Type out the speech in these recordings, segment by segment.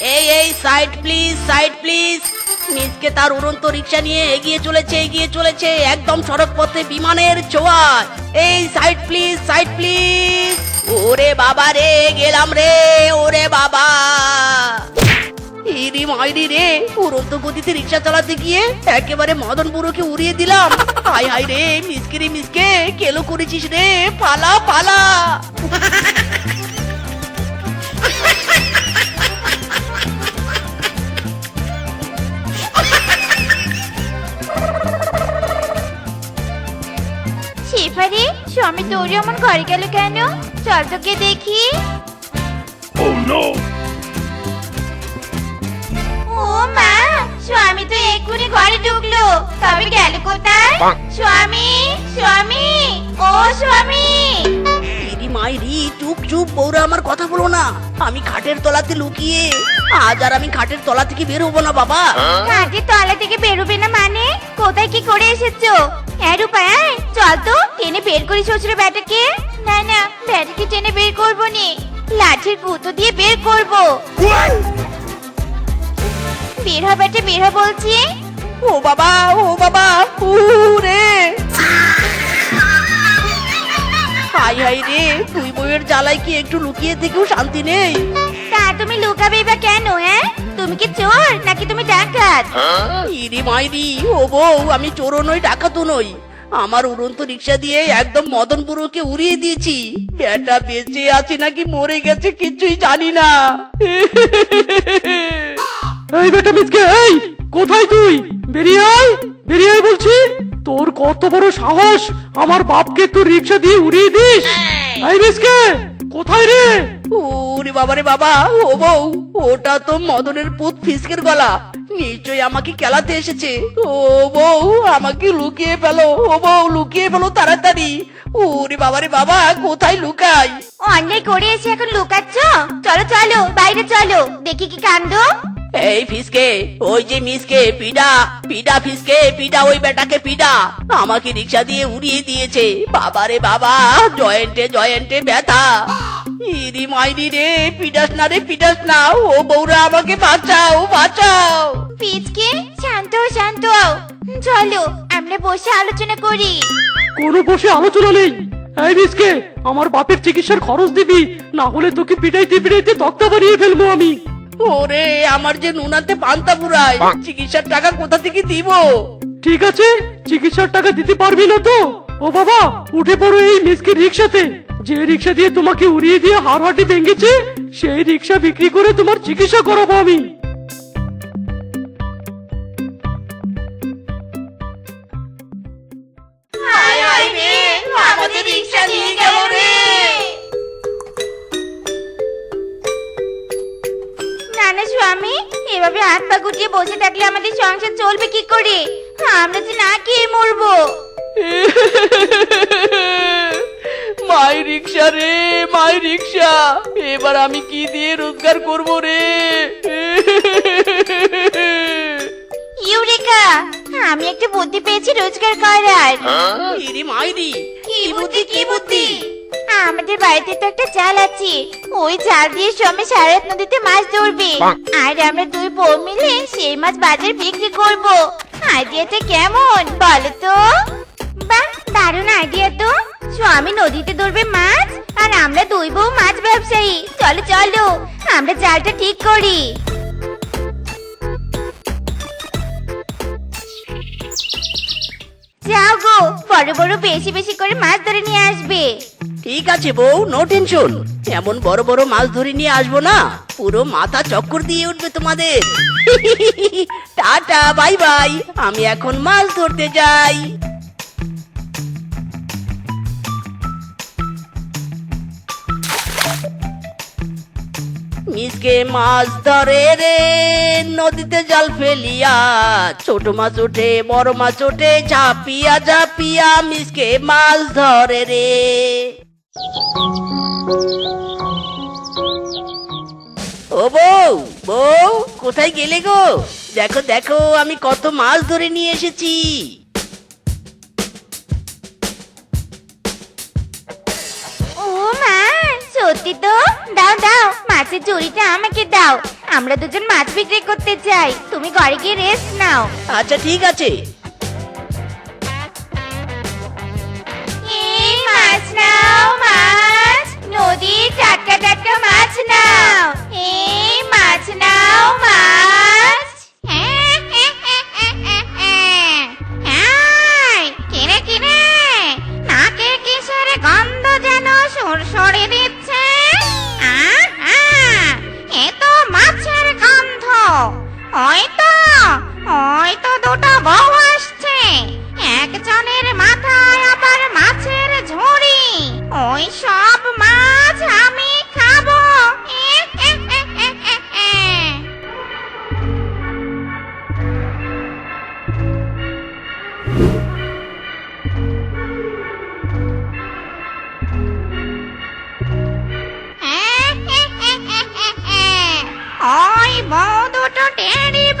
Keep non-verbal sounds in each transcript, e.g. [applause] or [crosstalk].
এই এই side please side please মিসকে তার উড়ন্ত রিক্সা নিয়ে এগিয়ে চলেছে এগিয়ে চলেছে, একদম সড়ক পথে বিমানের ছোঁয়ায়। এই সাইড প্লিজ সাইড প্লিজ ওরে বাবা রে, গেলাম রে, ওরে বাবা। ইরি মাইরি রে, উড়ন্ত গতিতে রিক্সা চালাতে গিয়ে একেবারে মদন উড়িয়ে দিলাম। হাই হাই রে, মিসকে রে, মিসকে, কেলো করেছিস রে, পালা পালা। স্বামী দৌড়ে এমন ঘরে গেল কেন? চল তোকে দেখি। Oh no! ও মা স্বামী তো এক্ষুনি ঘরে ঢুকলো। তবে গেল কোথায়? স্বামী স্বামী ও স্বামী। ইরি মাইরি চুপ চুপ বৌরা আমার কথা বলো না। আমি খাটের তলাতে লুকিয়ে আজ আর আমি খাটের তলা থেকে বের হব না বাবা। ঘাটের তলা থেকে বেরোবে না মানে? কোথায় কি করে এসেছ? হ্যাঁ রূপায় চল তো টেনে বের করি শ্বশুর ব্যাটাকে। না না ব্যাটাকে টেনে বের করব নি লাঠির গুঁতো দিয়ে বের করব। বের হ ব্যাটা বের হ বলছি। ও বাবা ও বাবা হাই রে তুই বইয়ের জ্বালায় কি একটু লুকিয়ে থেকেও শান্তি নেই? তা তুমি লুকাবে বা কেন হ্যাঁ? তুমি কি চোর নাকি তুমি ডাকাত? ইরি মাইরি ও বউ আমি চোরও নই ডাকাতও নই। আমার উড়ন্ত রিক্সা দিয়ে একদম মদন বুড়োকে উড়িয়ে দিয়েছি। বেটা বেঁচে আছে নাকি মরে গেছে কিছুই জানি না। এই বেটা মিসকে এই কোথায় তুই? বেরিয়ে আয় বেরিয়ে আয় বলছি। তোর কত বড় সাহস আমার বাপকে তোর রিক্সা দিয়ে উড়িয়ে দিস। এই মিসকে! কোথায় রে? ওরে বাবা রে বাবা ও বউ ওটা তো মদনের পুত ফিসকের গলা। নিশ্চয়ই আমাকে খেলাতে এসেছে। ও বউ আমাকে লুকিয়ে ফেলো ও বউ লুকিয়ে ফেলো তাড়াতাড়ি। ওরে বাবারে বাবা কোথায় লুকাই? অন্যায় করে এসে এখন লুকাচ্ছ? চলো চলো বাইরে চলো। দেখি কি কাণ্ড। এই ফিসকে ওই যে মিসকে পিডা পিডা ফিসকে পিডা ওই বেটাকে পিডা। আমাকে রিক্সা দিয়ে উড়িয়ে দিয়েছে। বাবারে বাবা জয়েন্টে জয়েন্টে ব্যথা। ইরি মাইরি রে পিডাস না রে পিডাস না। ও বউরা আমাকে বাঁচাও বাঁচাও। পিচকে শান্ত শান্ত হও। চলো আমরা বসে আলোচনা করি। কোনো বসে আলোচনা নেই। এই মিসকে আমার বাপের চিকিৎসার খরচ দিবি না হলে তোকে পিটাইতে পিটাইতে তক্তা বানিয়ে ফেলব আমি। ওরে আমার যে নুনাতে পান্তা পুরায় চিকিৎসার টাকা কোথা থেকে দিব? ঠিক আছে চিকিৎসার টাকা দিতে পারবি না তো? ও বাবা উঠে পড়ো এই মিসকে রিক্সাতে। যে রিক্সা দিয়ে তোমাকে উড়িয়ে দিয়ে হাড় হাঁটি ভেঙেছে সেই রিক্সা বিক্রি করে তোমার চিকিৎসা করাবো আমি। আমাদের রিকশা নিয়ে গেল স্বামী এভাবে হাত পা গুটিয়ে বসে থাকলে আমাদের সংসার চলবে কি করে? আমরা যে না খেয়ে মরবো। মাই রিক্সা রে মাই রিক্সা। এবার আমি কি দিয়ে রোজগার করব রে? ইউরেকা আমি একটা বুদ্ধি পেয়েছি রোজগার করার। ইরি মাইরি। কি বুদ্ধি কি বুদ্ধি? আমাদের বাড়িতে তো একটা জাল আছে। ওই জাল দিয়ে সময় সারাত নদীতে মাছ ধরবে। আর আমরা দুই বউ মিলে সেই মাছ বাজার বিক্রি করব। আইডিয়াটা কেমন বলো তো? বাহ দারুণ আইডিয়া তো। স্বামী নদীতে ধরবে মাছ আর আমরা দুই বউ মাছ ব্যবসায়ী। চলো চলো আমরা জালটা ঠিক করি। যাও গো বড় বড় বেশি বেশি করে মাছ ধরে নিয়ে আসবে। ঠিক আছে বউ নো টেনশন এমন বড় বড় মাছ ধরে নিয়ে আসব না। পুরো মাথা চক্কর দিয়ে উঠবে তোমাদের। [laughs] টাটা বাই বাই আমি এখন মাছ ধরতে যাই। মিসকে মাছ ধরে রে? নদীতে জাল ফেলিয়া ছোট মাছ ওঠে বড় মাছ ওঠে ঝাপিয়া ঝাপিয়া মিসকে মাছ ধরে রে। ও বউ বউ, কোথায় গেলে গো? দেখো দেখো, আমি কত মাছ ধরে নিয়ে এসেছি। সত্যি তো? দাও দাও মাছের চুরিটা আমাকে দাও। আমরা দুজন মাছ বিক্রি করতে চাই। তুমি ঘরে গিয়ে রেস্ট নাও। আচ্ছা ঠিক আছে। এই মাছ নাও।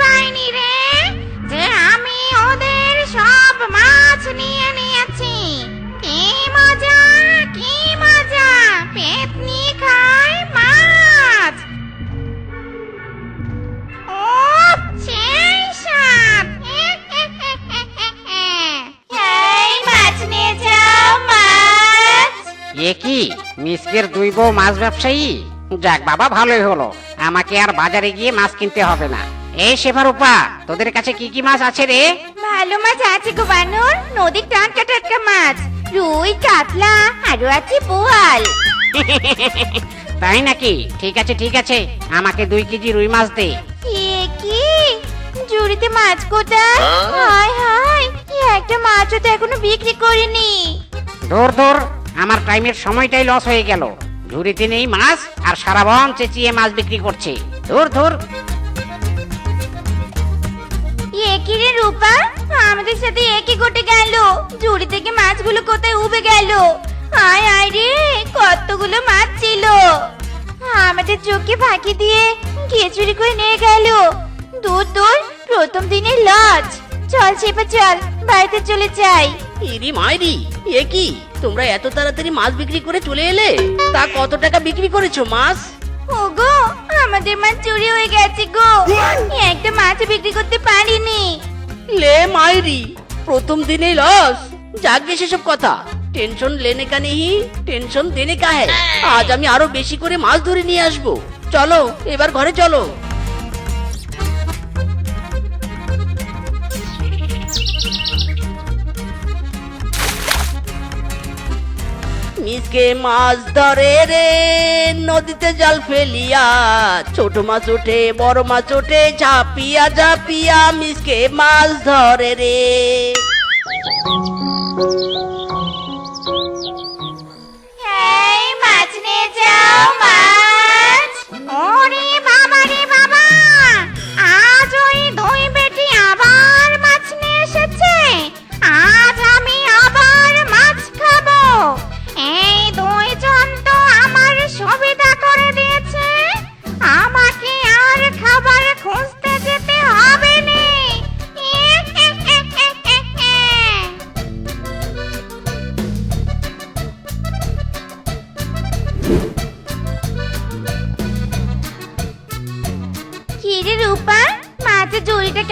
পাইনি রে, যে আমি ওদের সব মাছ নিয়ে নিয়েছি। কি মজা কি মজা, পেতনি খায় মাছ। ও, সেই এই মাছ নিয়ে যাও মাছ। এ কি, মিসকের দুই বউ মাছ ব্যবসায়ী? যাক বাবা, ভালোই হলো। আমাকে আর বাজারে গিয়ে মাছ কিনতে হবে না। এই শেফারূপা তোদের কাছে কি কি মাছ আছে রে? ভালো মাছ আছে গো বানর। নদীর টাটকা টাটকা মাছ। রুই কাতলা আরও আছে বোয়াল। [laughs] তাই নাকি? ঠিক আছে ঠিক আছে। আমাকে দুই কেজি রুই মাছ দে। এ কি? জুড়িতে মাছ কোথায়? হায়? হায় এ একটা মাছও তো এখনও বিক্রি করিনি। ধর ধর আমার টাইমের সময়টাই লস হয়ে গেল। ঝুড়িতে নেই মাছ আর সারা বন চেঁচিয়ে মাছ বিক্রি করছে। ধর ধর এ কি রে রূপা? আমাদের সাথে একই ঘটে গেল। জুড়ি থেকে মাছগুলো কোথায় উবে গেল? আয় আয় রে, কতগুলো মাছ ছিল। আমাদের চোখে ফাঁকি দিয়ে চুরি করে নিয়ে গেল। দূর দূর, প্রথম দিনের লজ। চল চেপে চল, বাড়িতে চলে যাই। ইরি মাইরি, এ কি? তোমরা এত তাড়াতাড়ি মাছ বিক্রি করে চলে এলে? তা কত টাকা বিক্রি করেছ, মাছ? ওগো, আমাদের মাছ চুরি হয়ে গেছে গো। একটা মাছ বিক্রি করতে পারিনি। লে মাইরি, প্রথম দিনে লস। যাকে সেসব কথা। টেনশন লেনে কা নেহি টেনশন দেনে কা হ্যায় আজ আমি আরও বেশি করে মাছ ধরে নিয়ে আসব। চলো, এবার ঘরে চলো। মিসকে মাছ ধরে রে। নদীতে জাল ফেলিয়া, ছোট মাছ ওঠে বড় মাছ ওঠে ঝাঁপিয়া, ঝাপিয়া মিসকে মাছ ধরে রে। মাছ নিয়ে যাও মাছ। ওরে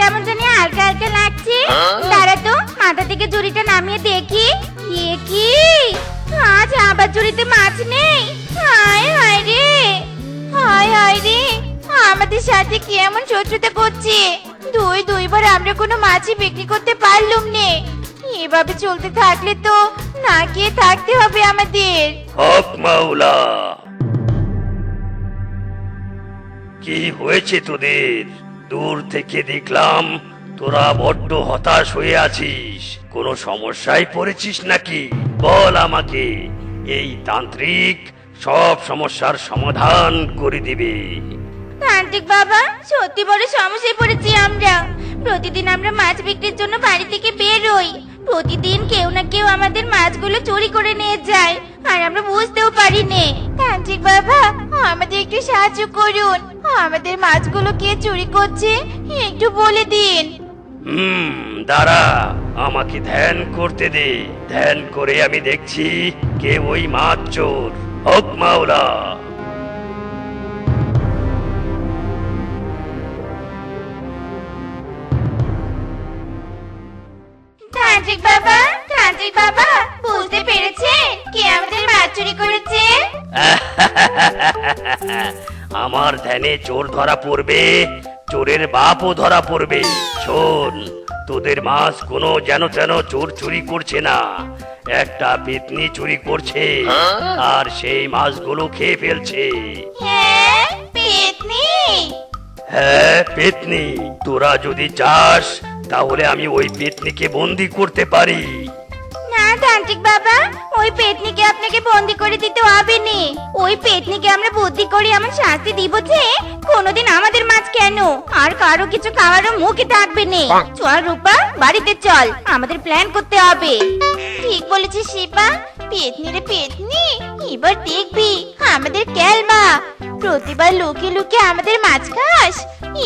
কেমন জানি হালকা হালকা লাগছে। দাঁড়া তো মাথা থেকে জুড়িটা নামিয়ে দেখি। এ কি? আজ আবার জুড়িতে মাছ নেই। হায় হায় রে। হায় হায় রে। আমাদের সাথে কি এমন শত্রুতা করছে? দুই দুইবার আমরা কোনো মাছই বিক্রি করতে পারলুম নে। এভাবে চলতে থাকলে তো না খেয়ে থাকতে হবে আমাদের। হক মাওলা। কি হয়েছে তোদের? দূর থেকে দেখলাম তোরা বড্ড হতাশ হয়ে আছিস। কোনো সমস্যায় পড়েছিস নাকি? বল আমাকে। এই তান্ত্রিক সব সমস্যার সমাধান করে দিবে। তান্ত্রিক বাবা, সত্যি বড় সমস্যায় পড়েছি আমরা। প্রতিদিন আমরা মাছ বিক্রির জন্য বাড়ি থেকে বের হই। প্রতিদিন কেউ না কেউ আমাদের মাছগুলো চুরি করে নিয়ে যায়, আর আমরা বুঝতেও পারি নে। তান্ত্রিক বাবা আমাদের একটু সাহায্য করুন। আমাদের মাছগুলো কে চুরি করছে একটু বলে দিন। হুম দাঁড়া আমাকে ধ্যান করতে দে। ধ্যান করে আমি দেখছি কে ওই মাছ চোর। হক মাওলা। তান্ত্রিক বাবা তান্ত্রিক বাবা বুঝতে পেরেছি চুরি করেছে? [laughs] আমার ধ্যানে চোর ধরা পড়বে চোরের বাপও ধরা পড়বে। শোন তোদের মাছ কোনো যেন তেন চোর চুরি করছে না। একটা পেতনি চুরি করছে আর সেই মাছগুলো খেয়ে ফেলছে। হ্যাঁ? পেতনি? হ্যাঁ পেতনি। তোরা যদি চাস তাহলে আমি ওই পেতনিকে বন্দি করতে পারি। না তান্ত্রিক বাবা? ওই পেতনিকে আপনাকে বন্দি করে দিতে হবে নি। ওই পেতনিকে আমরা বুদ্ধি করে এমন শাস্তি দিব যে, কোনোদিন আমাদের মাছ কেন? আর কারও কিছু খাওয়ারও মুখে থাকবে নে। চল রূপা, বাড়িতে চল। আমাদের প্ল্যান করতে হবে। ঠিক বলেছিস শিপা। পেতনি রে পেতনি, এবার দেখবি আমাদের ক্যালমা। প্রতিবার লুকিয়ে লুকিয়ে আমাদের মাছ খাস।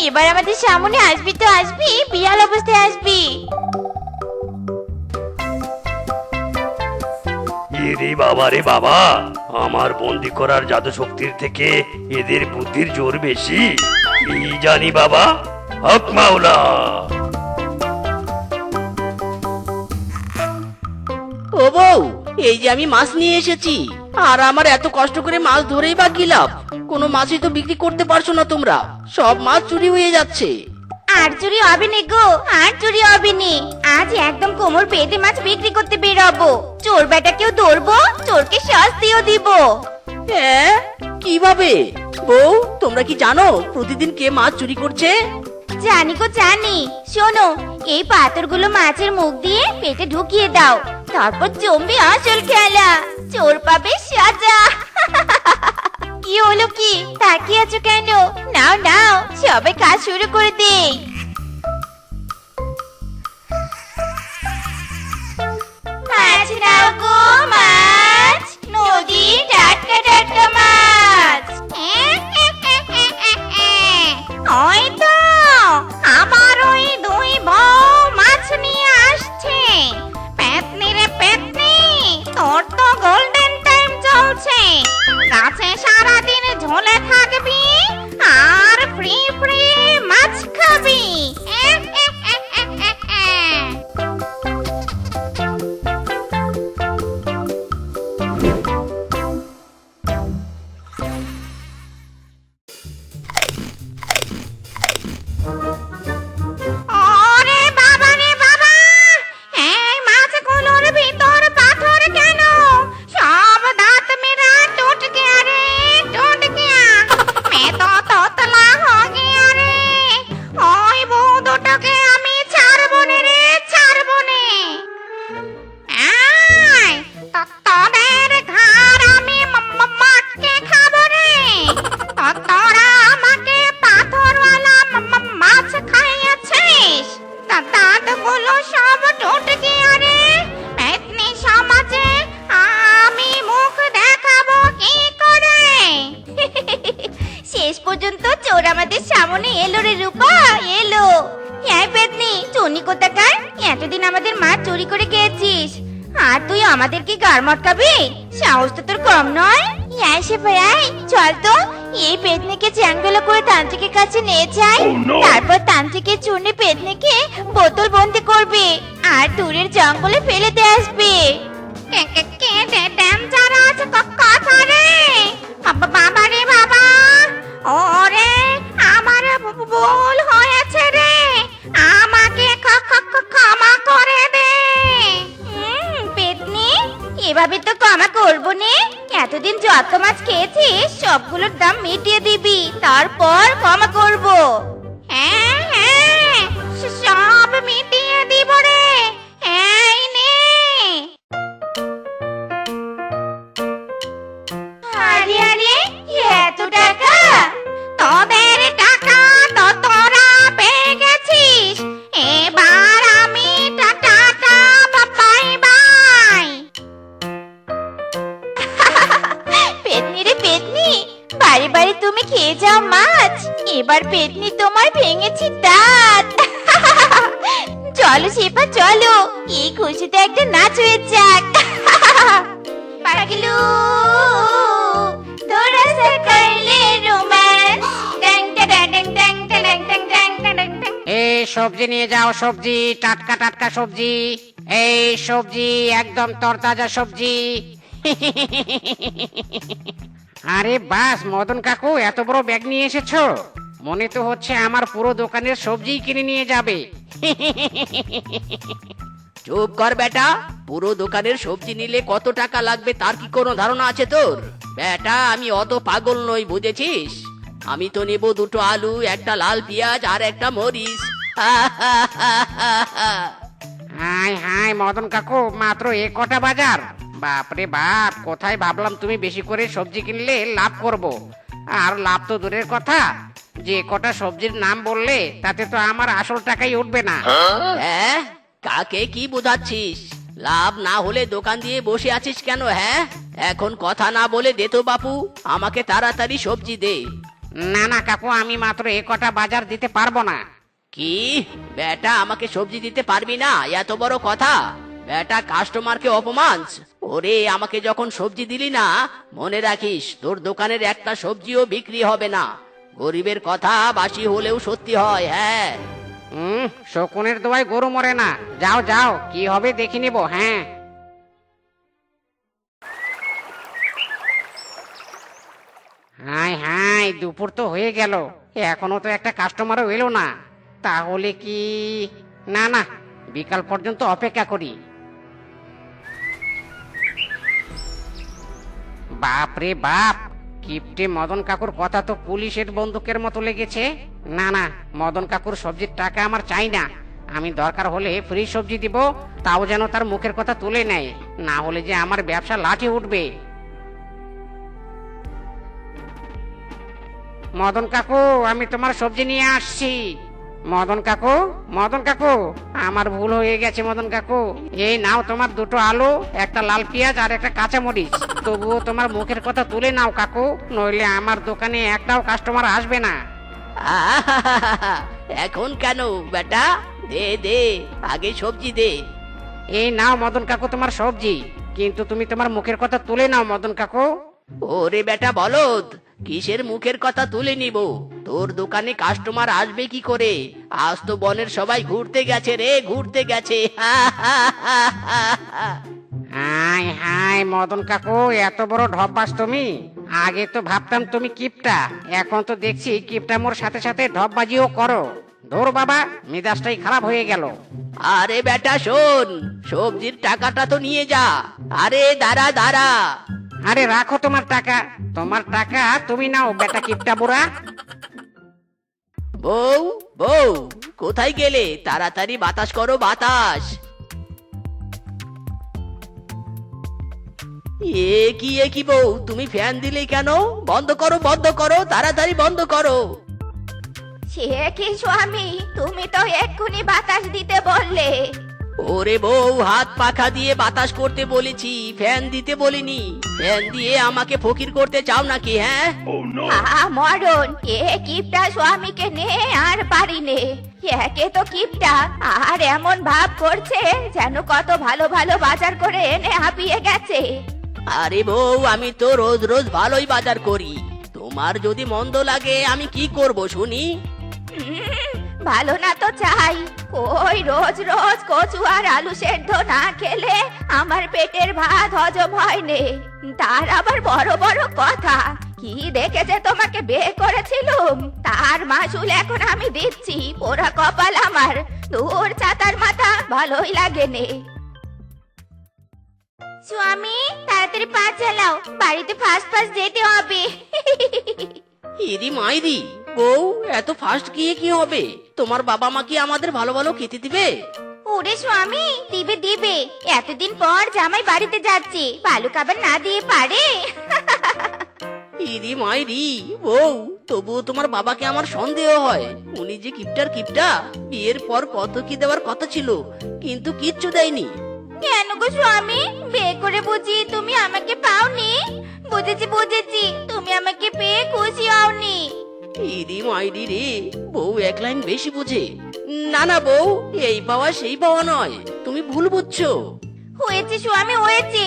এবার আমাদের সামনে আসবি তো আসবি বিয়াল অবস্থায় আসবি। ইরে বাবা, রে বাবা। আমার বন্দি করার জাদু শক্তির থেকে এদের বুদ্ধির জোর বেশি। কি জানি বাবা? হক মাওলা। ও বউ, এই যে আমি মাছ নিয়ে এসেছি। আর আমার এত কষ্ট করে মাছ ধরেই বা কি লাভ? কোনো মাছই তো বিক্রি করতে পারছ না তোমরা। সব মাছ চুরি হয়ে যাচ্ছে। আর চুরি হবে নি গো আর চুরি হবে নি। আজ একদম কোমর পেতে মাছ বিক্রি করতে বেরোবো। চোর বেটাকেও ধরবো চোরকে শাস্তিও দিব। হ্যাঁ কীভাবে? বউ তোমরা কি জানো প্রতিদিন কে মাছ চুরি করছে? জানি গো জানি। শোনো এই পাথরগুলো মাছের মুখ দিয়ে পেটে ঢুকিয়ে দাও। তারপর জমবে আসল খেলা। চোর পাবে সাজা। [laughs] কি হলো কি? তাকিয়ে আছো কেন? নাও নাও সবে কাজ শুরু করে দেই। তান্ত্রিকের চুনি পেতনিকে বোতল বন্দি করবে আর দূরের জঙ্গলে ফেলে দিয়ে আসবে। বাবা রে বাবা। ওরে, আমার ভুল হয়েছে রে। আমাকে ক্ষমা করে দে। পেতনি, এভাবে তো ক্ষমা করব নে। এতদিন যত মাছ খেয়েছিস, সবগুলোর দাম মিটিয়ে দিবি। তারপর ক্ষমা করব। 哎哎，是小不迷。বারে বারে তুমি খেয়ে যাও মাছ এবার পেটনি তোমার ভেঙেছি দাঁত চলো শেফা চলো এই খুশিতে একটা নাচ হয়ে যাক পাড়া সবজি নিয়ে যাও সবজি টাটকা টাটকা সবজি এই সবজি একদম তরতাজা সবজি আরে বাস মদন কাকু এত বড় ব্যাগ নিয়ে এসেছ? মনে তো হচ্ছে আমার পুরো দোকানের সবজি কিনে নিয়ে যাবে। চুপ কর বেটা পুরো দোকানের সবজি নিলে কত টাকা লাগবে তার কি কোনো ধারণা আছে তোর? বেটা আমি অত পাগল নই বুঝেছিস? আমি তো নেব দুটো আলু একটা লাল পেঁয়াজ আর একটা মরিচ। [laughs] হাই হাই মদন কাকু মাত্র এ কটা বাজার? বাপরে বাপ কোথায় ভাবলাম তুমি বেশি করে সবজি কিনলে লাভ করব? আর লাভ তো দূরের কথা। যে কটা সবজির নাম বললে তাতে তো আমার আসল টাকাই উঠবে না। হ্যাঁ? কাকে কি বোঝাচ্ছিস? লাভ না হলে দোকান দিয়ে বসে আছিস কেন হ্যাঁ? এখন কথা না বলে দে তো বাপু আমাকে তাড়াতাড়ি সবজি দে। না না কাকু আমি মাত্র এ কটা বাজার দিতে পারব না। কি? বেটা আমাকে সবজি দিতে পারবি না? এত বড় কথা। বেটা কাস্টমারকে অপমান? ওরে, আমাকে যখন সবজি দিলি না, মনে রাখিস, তোর দোকানের একটা সবজিও বিক্রি হবে না। গরিবের কথা বাসি হলেও সত্যি হয় হ্যাঁ। হুম শকুনের দোয়ায় গরু মরে না। যাও যাও, কি হবে দেখে নিব হ্যাঁ। হাই হাই দুপুর তো হয়ে গেল। এখনও তো একটা কাস্টমারও এলো না। তাহলে কি? না না, বিকাল পর্যন্ত অপেক্ষা করি। বাপ রে বাপ, কিপটে মদন কাকুর কথা তো পুলিশের বন্দুকের মতো লেগেছে। না না, মদন কাকুর সবজির টাকা আমার চাই না। আমি দরকার হলে ফ্রি সবজি দিব, তাও যেন তার মুখের কথা তুলে নেয়, না হলে যে আমার ব্যবসা লাঠি উঠবে। মদন কাকু, আমি তোমার সবজি নিয়ে আসছি। মদন কাকু মদন কাকু আমার ভুল হয়ে গেছে মদন কাকু। এই নাও তোমার দুটো আলু একটা লাল পেঁয়াজ আর একটা কাঁচা মরিচ। তবুও তোমার মুখের কথা তুলে নাও কাকু নইলে আমার দোকানে একটাও কাস্টমার আসবে না। এখন কেন বেটা? দে দে আগে সবজি দে। এই নাও মদন কাকু তোমার সবজি কিন্তু তুমি তোমার মুখের কথা তুলে নাও মদন কাকু। ওরে বেটা বলদ কিসের মুখের কথা তুলে নিব? তোর দোকানে কাস্টমার আসবে কি করে? আজ তো বনের সবাই ঘুরতে গেছে রে ঘুরতে গেছে। হাই হাই মদন কাকু এত বড় ঢব্বাস তুমি। আগে তো ভাবতাম তুমি কিপটা এখন তো দেখছি কিপটা মোর সাথে সাথে ঢপবাজিও করো। ধর বাবা মেজাজটাই খারাপ হয়ে গেল। আরে বেটা শোন সবজির টাকাটা তো নিয়ে যা। আরে দাঁড়া দাঁড়া। আরে রাখো তোমার টাকা তোমার টাকা তুমি নাও বেটা কিপটা বুড়া। বউ বউ, কোথায় গেলে? তাড়াতাড়ি বাতাস করো, বাতাস। এ কি এ কি বউ, তুমি ফ্যান দিলে কেন? বন্ধ করো বন্ধ করো, তাড়াতাড়ি বন্ধ করো। সে কি স্বামী? তুমি তো এক্ষুনি বাতাস দিতে বললে। ওরে বউ হাত পাখা দিয়ে বাতাস করতে বলেছি ফ্যান দিতে বলিনি। ফ্যান দিয়ে আমাকে ফকির করতে চাও নাকি হ্যাঁ? আ মরণ এ কিপটা স্বামীকে নে আর পারি নে। একে তো কিপটা আর এমন ভাব করছে যেন কত ভালো ভালো বাজার করে এনে হাঁপিয়ে গেছে। আরে বউ আমি তো রোজ রোজ ভালোই বাজার করি। তোমার যদি মন্দ লাগে আমি কি করব শুনি? উম, ভালো না তো চাই। ওই রোজ রোজ কচু আর আলু সেদ্ধ না খেলে আমার পেটের ভাত হজম হয় নে। তার আবার বড় বড় কথা। কি দেখেছে তোমাকে বিয়ে করেছিলুম? তার মাসুল এখন আমি দিচ্ছি পোড়া কপাল আমার। দূর চাতার মাথা ভালোই লাগে নে। স্বামী তাড়াতাড়ি পা চালাও। বাড়িতে ফাস্ট ফাস্ট যেতে হবে। ইরি মাইরি বউ এত ফাস্ট গিয়ে কি হবে? তোমার বাবা মা কি আমাদের ভালো ভালো খেতে দিবে? ওরে স্বামী দিবে দিবে। এতদিন পর জামাই বাড়িতে যাচ্ছে ভালো খাবার না দিয়ে পারে। ইরি মাইরি বউ তবুও তোমার বাবাকে আমার সন্দেহ হয়। উনি যে কিপটার কিপটা। বিয়ের পর কত কি দেওয়ার কথা ছিল কিন্তু কিচ্ছু দেয়নি। কেন গো স্বামী? বিয়ে করে বুঝি তুমি আমাকে পাওনি। বুঝেছি বুঝেছি। তুমি আমাকে পেয়ে খুশি হওনি। ইরি মাইরি রে? বউ এক লাইন বেশি বুঝে। না না বউ এই পাওয়া সেই পাওয়া নয়। তুমি ভুল বুঝছ। হয়েছে স্বামী হয়েছে।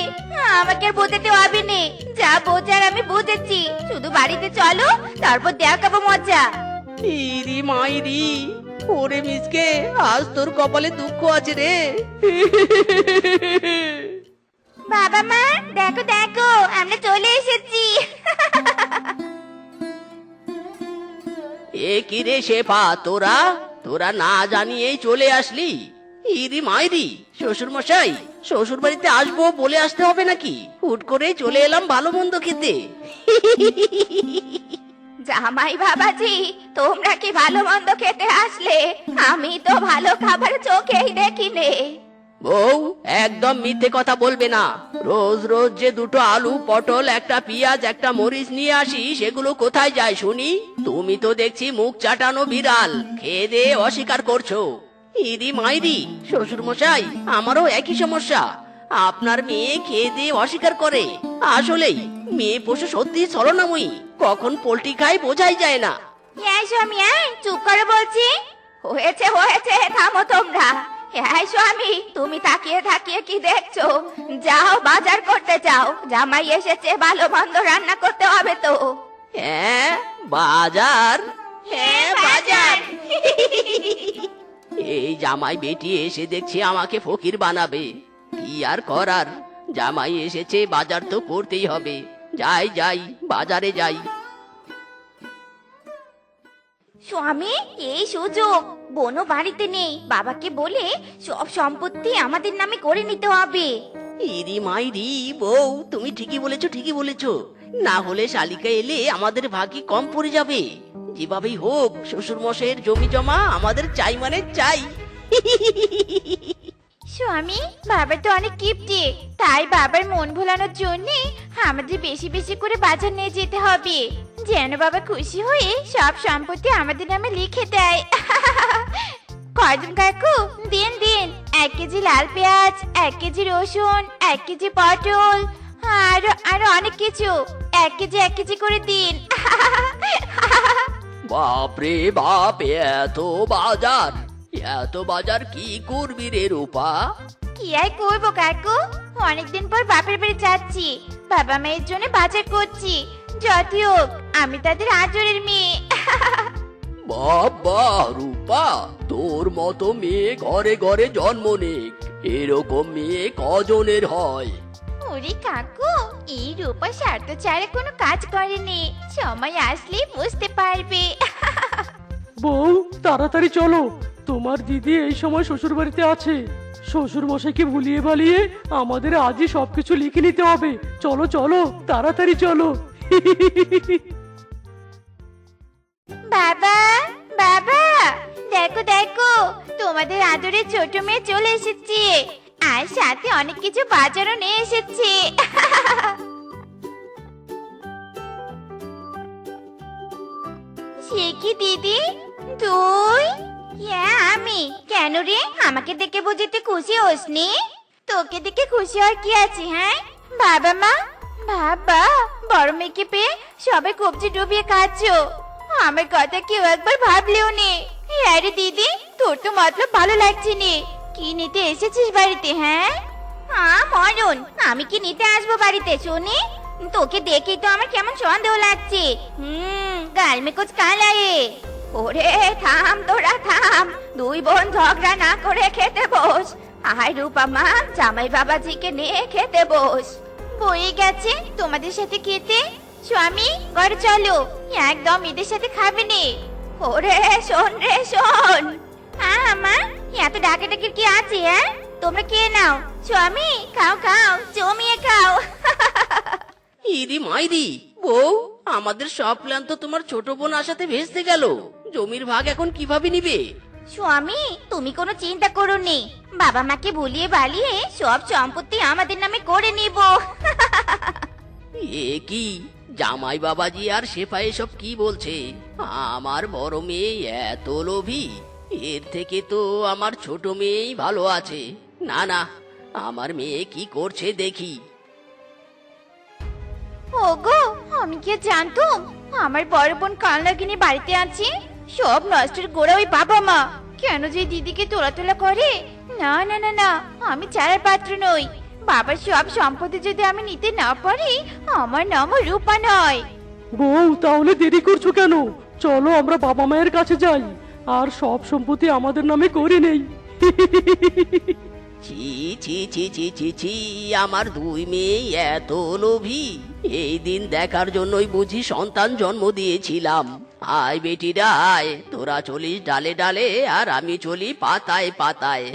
আমাকে আর বোঝাতে হবে নে। যা বোঝার আমি বুঝেছি। শুধু বাড়িতে চলো তারপর দেখাবো মজা। ইরি মাইরি? ওরে মিসকে আজ তোর কপালে দুঃখ আছে রে। বাবা মা দেখো দেখো আমরা চলে এসেছি। এ কি রে শেফা, তোরা? তোরা না জানিয়েই চলে আসলি? ইরি মাইরি শ্বশুর মশাই শ্বশুর বাড়িতে আসব বলে আসতে হবে নাকি? হুট করে চলে এলাম ভালো মন্দ খেতে। জামাই বাবাজি, তোমরা কি ভালো মন্দ খেতে আসলে? আমি তো ভালো খাবার চোখেই দেখিনি। বউ, একদম মিথ্যে কথা বলবে না। রোজ রোজ যে দুটো আলু, পটল, একটা পেঁয়াজ, একটা মরিচ নিয়ে আসি, সেগুলো কোথায় যায় শুনি? তুমি তো দেখছি মুখ চাটানো বিড়াল, খেয়ে দিয়ে অস্বীকার করছ। ইরি মাইরি শ্বশুর মশাই আমারও একই সমস্যা। আপনার মেয়ে খেয়ে দিয়ে অস্বীকার করে। আসলেই, মেয়ে পশু সত্যি ছলনাময়ী, কখন পোল্ট্রি খায় বোঝাই যায় না। চুপ করে বলছি। হয়েছে হয়েছে, থামো তোমরা। এই স্বামী তুমি তাকিয়ে তাকিয়ে কি দেখছ? যাও বাজার করতে যাও। জামাই এসেছে ভালো মন্দ রান্না করতে হবে তো। হ্যাঁ বাজার? হ্যাঁ বাজার। এই জামাই বেটি এসে দেখছি আমাকে ফকির বানাবে। কি আর করার? জামাই এসেছে বাজার তো করতেই হবে। যাই যাই বাজারে যাই। স্বামী, এই সুযোগ। বোনও বাড়িতে নেই। বাবাকে বলে সব সম্পত্তি আমাদের নামে করে নিতে হবে। ইরি মাইরি, বউ, তুমি ঠিকই বলেছ ঠিকই বলেছ। না হলে শালিকা এলে আমাদের ভাগি কম পড়ে যাবে। যেভাবেই হোক শ্বশুর মশাইয়ের জমি জমা আমাদের চাই মানে চাই। স্বামী বাবা তো অনেক কিপটে তাই বাবার মন ভোলানোর জন্য আমাদের বেশি বেশি করে বাজার নিয়ে যেতে হবে। যেন বাবা খুশি হয়ে সব সম্পত্তি আমাদের নামে লিখে দেয়। [laughs] কয়জন কাকু? দিন দিন। এক কেজি লাল পেঁয়াজ, এক কেজি রসুন, এক কেজি পটল, আর আর অনেক কিছু। এক কেজি এক কেজি করে দিন। [laughs] বাপরে বাপ, এত বাজার। এত বাজার কি করবি রে রূপা? কি আর করব কাকু? অনেকদিন পর বাপের বাড়ি যাচ্ছি। বাবা মায়ের জন্য বাজার করছি। যতই হোক আমি তাদের আজরের মেয়ে। বাবা রূপা তোর মতো মেয়ে ঘরে ঘরে জন্ম নেক। এরকম মেয়ে কজনের হয়? ওরে কাকু এই রূপা স্বার্থ ছাড়া কোনো কাজ করেনি সময় আসলে বুঝতে পারবে। বউ তাড়াতাড়ি চলো। তোমার দিদি এই সময় শ্বশুর বাড়িতে আছে। শ্বশুর মশাইকে ভুলিয়ে বালিয়ে আমাদের আজই সবকিছু লিখে নিতে হবে। চলো চলো, তাড়াতাড়ি চলো। বাবা বাবা, দেখো দেখো, তোমাদের আদরের ছোট মেয়ে চলে এসেছে। আর সাথে অনেক কিছু বাজারও নিয়ে এসেছে। সে কি দিদি? তুই? আমি। কেন রে? আমাকে দেখে বুঝিতে খুশি হোসনি তোকে দেখে খুশি আর কি আছে হ্যাঁ? বাবা মা, বাবা, বড় মেয়েকে পেয়ে সবাই কবজি ডুবিয়ে কাঁদছো আমার কথা কেউ একবার ভাবলেও নে। আরে দিদি, তোর তো মতলব ভালো লাগছে নে। কি নিতে এসেছিস বাড়িতে হ্যাঁ? হ্যাঁ মরণ। আমি কি নিতে আসব বাড়িতে, শুনি? তোকে দেখেই তো আমার কেমন সন্দেহ লাগছে। হুম গাল মে কুছ ওরে থাম তোরা থাম। দুই বোন ঝগড়া না করে খেতে বস। আয় রূপা মা জামাই বাবাজিকে নিয়ে খেতে বস। বয়ে গেছে তোমাদের সাথে খেতে? স্বামী ঘরে চলো। একদম এদের সাথে খাবে নে। ওরে শোন রে শোন। হ্যাঁ মা। এত ডাকাডাকির কি আছে হ্যাঁ? তোমরা কে নাও। স্বামী খাও খাও। জমিয়ে খাও। ইরি মাইরি বউ আমাদের সব প্ল্যান তো তোমার ছোট বোন আসাতে ভেস্তে গেল। জমির ভাগ এখন কীভাবে নিবে? স্বামী তুমি কোনো চিন্তা করো নি বাবা মাকে ভুলিয়ে বালিয়ে সব সম্পত্তি আমাদের নামে করে নিব। এ কি? জামাই বাবাজি আর শেফা এসব কি বলছে? আমার বড় মেয়ে এত লোভী। এর থেকে তো আমার ছোট মেয়েই ভালো আছে। না না আমার মেয়ে কি করছে দেখি। ওগো আমি কি আর জানতুম? আমার বড় বোন কালনাগিনী বাড়িতে আছে? সব নষ্টের গোড়া ওই বাবা মা। কেন যে দিদিকে তোলা তোলা করে? না না না না আমি চারার পাত্র নই। বাবার সব সম্পত্তি যদি আমি নিতে না পারি আমার নাম রূপা নয়। বউ তাহলে দেরি করছ কেন? চলো আমরা বাবা মায়ের কাছে যাই। আর সব সম্পত্তি আমাদের নামে করে নেই। ছি ছি ছি ছি ছি ছি আমার দুই মেয়ে এত লোভী। এই দিন দেখার জন্যই বুঝি সন্তান জন্ম দিয়েছিলাম। আয় বেটিরা আয় তোরা চলিস ডালে ডালে আর আমি চলি পাতায় পাতায়।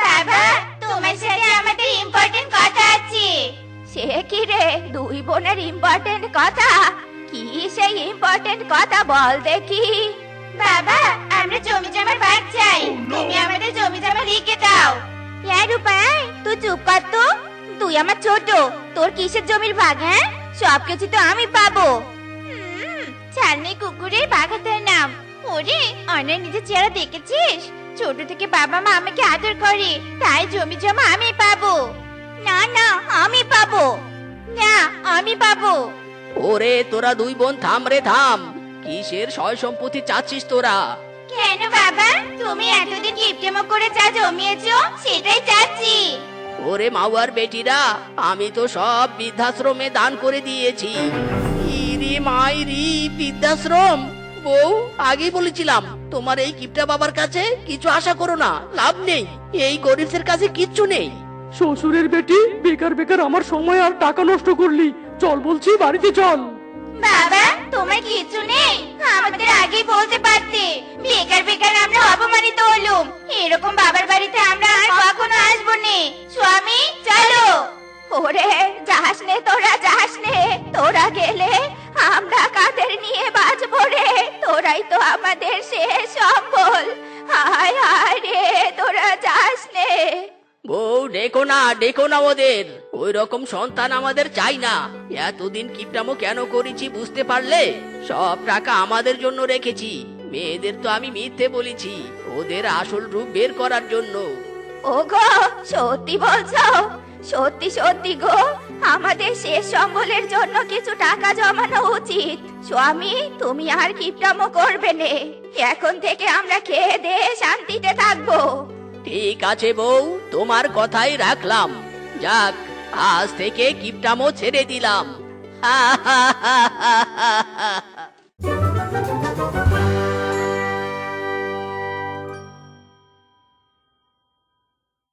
বাবা তোমার সাথে আমাদের ইম্পর্টেন্ট কথা আছে। সে কি রে দুই বোনের ইম্পর্টেন্ট কথা? কি সেই ইম্পর্টেন্ট কথা বল দেখি। বাবা আমরা জমি জমার ভাগ চাই তুমি আমাদের জমি জমা লিখে দাও। হ্যাঁ তুই আমার ছোট, তোর কিসের জমির ভাগ হ্যাঁ? সবকিছু তো আমি পাবো। ছাড়নি কুকুরের বাঘাতের নাম। ওরে অনেক নিজের চেহারা দেখেছিস? ছোট থেকে বাবা মা আমাকে আদর করে, তাই জমি জমা আমি পাবো। না না, আমি পাবো। না, আমি পাবো। ওরে, তোরা দুই বোন থাম রে, থাম। কিসের সয় সম্পত্তি চাচ্ছিস তোরা? কেন বাবা? তুমি এতদিন কিপটেমো করে যা জমিয়েছো সেটাই চাচ্ছি। ওরে মাওয়ার বেটিরা আমি তো সব বৃদ্ধাশ্রমে দান করে দিয়েছি। ইরি মাইরি বৃদ্ধাশ্রম। বউ আগেই বলেছিলাম তোমার এই কিপটা বাবার কাছে কিছু আশা করো না লাভ নেই এই গরিবদের কাছে কিচ্ছু নেই। শ্বশুরের বেটি বেকার বেকার আমার সময় আর টাকা নষ্ট করলি। চল বলছি বাড়িতে চল। বাবা, তোমার কিছু নেই। আমাদের আগেই বলতে পারতে। বেকার বেকার আমরা অপমানিত হলুম। এরকম বাবার বাড়িতে আমরা আর কখনো আসব নে। স্বামী, চলো। ওরে, যাস নে তোরা, যাস নে। তোরা গেলে আমরা কাদের নিয়ে বাঁচবো রে? তোরাই তো আমাদের শেষ সম্বল। হায় হায় রে, তোরা যাস নে। বউ, ডেকো না ডেকো না ওদের। ওই রকম সন্তান আমাদের চাই না। এতদিন কিপটামো কেন করেছি বুঝতে পারলে? সব টাকা আমাদের জন্য রেখেছি। মেয়েদের তো আমি মিথ্যে বলেছি ওদের আসল রূপ বের করার জন্য। ওগো সত্যি বলছো? সত্যি সত্যি গো আমাদের শেষ সম্বলের জন্য কিছু টাকা জমানো উচিত। স্বামী তুমি আর কিপটামো করবে নে। এখন থেকে আমরা খেয়ে দিয়ে শান্তিতে থাকব। ঠিক আছে বউ তোমার কথাই রাখলাম। যাক আজ থেকে কিপটামো ছেড়ে দিলাম হা হা হা হা হা হা।